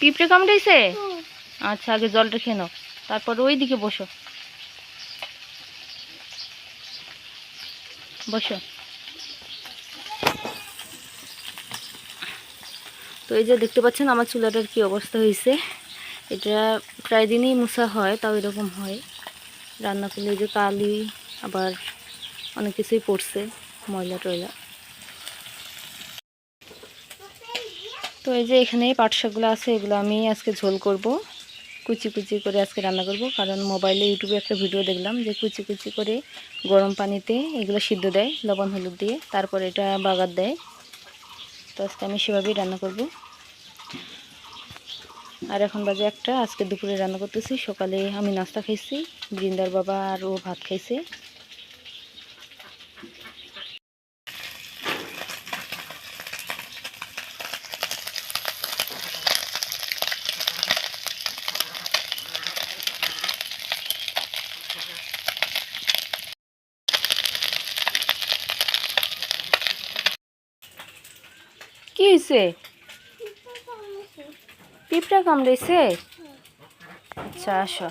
পিঁপড়ে কামড়েছে আচ্ছা আগে জলটা খেয়ে নাও। তারপর ওই দিকে বসো। বসো। তো এই যে দেখতে পাচ্ছেন আমার চুলাটার কি অবস্থা হয়েছে। এটা প্রায় দিনই মুছা হয় তাও এরকম হয়। রান্না করলে যে কালি আবার অনেক কিছুই পড়ছে ময়লা টয়লা। তো এই যে এখানে পাট শাকগুলো আছে, এগুলো আমি আজকে ঝোল করব। কুচি কুচি করে আজকে রান্না করব, কারণ মোবাইলে, ইউটিউবে একটা ভিডিও দেখলাম যে কুচি কুচি করে গরম পানিতে এগুলো সিদ্ধ দেয়, লবণ, হলুদ দিয়ে, তারপর এটা বাগার দেয়। তো আজকে আমি সেভাবেই রান্না করব। আর এখন বাজে একটা, আজকে দুপুরে রান্না করতেছি, সকালে আমি নাস্তা খাইছি, বৃন্দার বাবা আর ও ভাত খাইছে। কি হয়েছে পিঁপড়া কামড়েছে আচ্ছা আসো।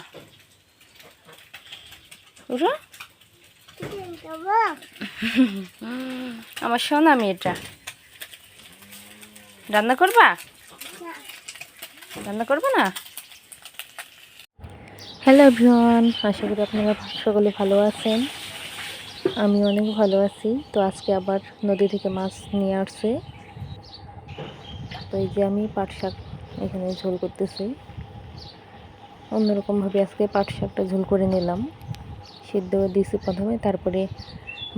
আমার সোনা মেয়েটা। রান্না করবা? রান্না করবে না? হ্যালো ভিওয়ান আশা করি আপনারা সকলে ভালো আছেন। আমি অনেক ভালো আছি। তো আজকে আবার নদী থেকে মাছ নিয়ে আসছে। তো এই যে আমি পাট শাক এখানে ঝোল করতেছি। অন্যরকমভাবে আজকে পাট শাকটা ঝোল করে নিলাম। সিদ্ধ দিছি প্রথমে, তারপরে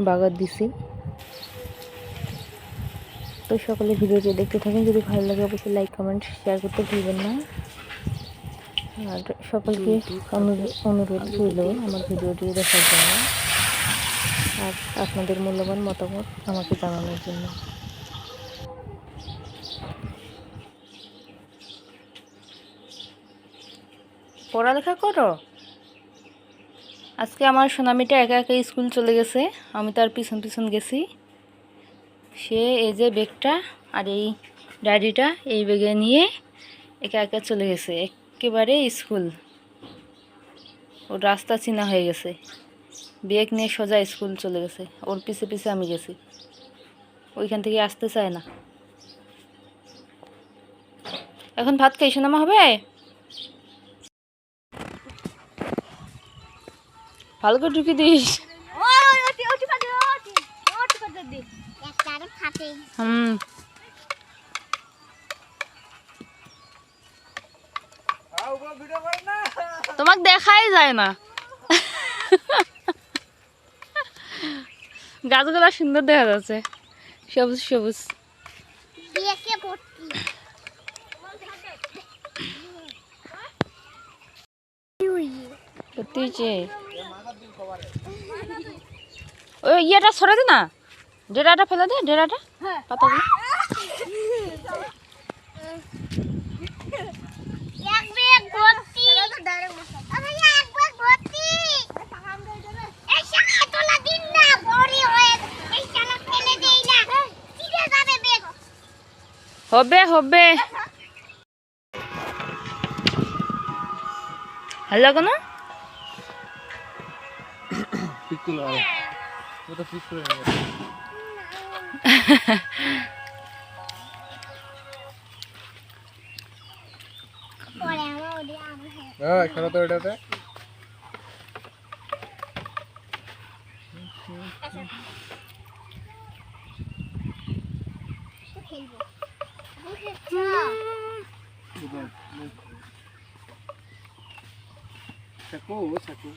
বাগার দিছি। তো সকলে ভিডিওটি দেখতে থাকেন। যদি ভালো লাগে, অবশ্যই লাইক কমেন্ট শেয়ার করতে ভুলবেন না। আর সকলকে অনুরোধ রইল আমার ভিডিওটি দেখার জন্য আর আপনাদের মূল্যবান মতামত আমাকে জানানোর জন্য। পড়ালেখা করো? আজকে আমার সোনামিটা একা একা স্কুল চলে গেছে, আমি তার পিছন পিছন গেছি। সে এই যে ব্যাগটা আর এই ডায়েরিটা এই ব্যাগে নিয়ে একা একা চলে গেছে। একেবারে স্কুল ওর রাস্তা চিনা হয়ে গেছে ব্যাগ নিয়ে সোজা স্কুল চলে গেছে ওর পিছে পিছে আমি গেছি ওইখান থেকে আসতে চায় না এখন ভাত খাই সোনামা হবে ভালো করে ঢুকি দিস হুম তোমাকে দেখাই যায় না। গাছগুলো সুন্দর দেখা যাচ্ছে। সবুজ সবুজ। ওই ইয়েটা সরে দে না। ডেরাটা ফেলে দে ডেরাটা। পাতাগুলো হবে হবে। ভালো লাগো না খেলো তো এটাতে। Saco, saco.